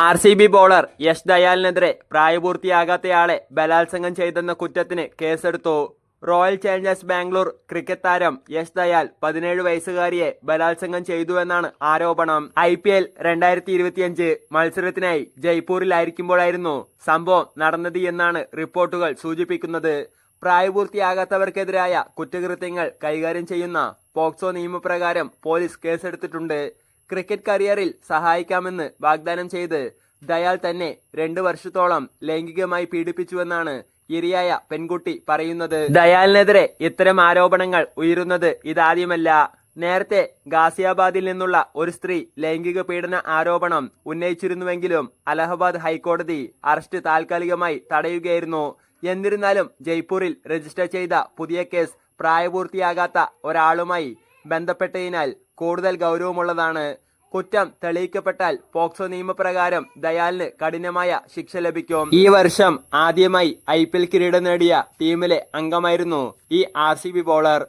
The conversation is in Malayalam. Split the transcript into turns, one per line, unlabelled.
R C B bowler Yash ദയാലിനെതിരെ പ്രായപൂർത്തിയാകാത്തയാളെ ബലാത്സംഗം ചെയ്തെന്ന കുറ്റത്തിന് കേസെടുത്തു. റോയൽ ചാലഞ്ചേഴ്സ് ബാംഗ്ലൂർ ക്രിക്കറ്റ് താരം യശ് ദയാൽ പതിനേഴ് വയസ്സുകാരിയെ ബലാത്സംഗം ചെയ്തുവെന്നാണ് ആരോപണം. ഐ പി എൽ രണ്ടായിരത്തി ഇരുപത്തിയഞ്ച് മത്സരത്തിനായി ജയ്പൂരിലായിരിക്കുമ്പോഴായിരുന്നു സംഭവം നടന്നത് എന്നാണ് റിപ്പോർട്ടുകൾ സൂചിപ്പിക്കുന്നത്. പ്രായപൂർത്തിയാകാത്തവർക്കെതിരായ കുറ്റകൃത്യങ്ങൾ കൈകാര്യം ചെയ്യുന്ന പോക്സോ നിയമപ്രകാരം പോലീസ് കേസെടുത്തിട്ടുണ്ട്. ക്രിക്കറ്റ് കരിയറിൽ സഹായിക്കാമെന്ന് വാഗ്ദാനം ചെയ്ത് ദയാൽ തന്നെ രണ്ടു വർഷത്തോളം ലൈംഗികമായി പീഡിപ്പിച്ചുവെന്നാണ് ഇരയായ പെൺകുട്ടി പറയുന്നത്. ദയാലിനെതിരെ ഇത്തരം ആരോപണങ്ങൾ ഉയരുന്നത് ഇതാദ്യമല്ല. നേരത്തെ ഗാസിയാബാദിൽ നിന്നുള്ള ഒരു സ്ത്രീ ലൈംഗിക പീഡന ആരോപണം ഉന്നയിച്ചിരുന്നുവെങ്കിലും അലഹബാദ് ഹൈക്കോടതി അറസ്റ്റ് താൽക്കാലികമായി തടയുകയായിരുന്നു. എന്നിരുന്നാലും ജയ്പൂരിൽ രജിസ്റ്റർ ചെയ്ത പുതിയ കേസ് പ്രായപൂർത്തിയാകാത്ത ഒരാളുമായി ബന്ധപ്പെട്ടതിനാൽ കൂടുതൽ ഗൗരവമുള്ളതാണ്. കുറ്റം തെളിയിക്കപ്പെട്ടാൽ പോക്സോ നിയമപ്രകാരം ദയാലിന് കഠിനമായ ശിക്ഷ ലഭിക്കും. ഈ വർഷം ആദ്യമായി ഐ പി എൽ കിരീടം നേടിയ ടീമിലെ അംഗമായിരുന്നു ഈ ആർ സി ബി ബോളർ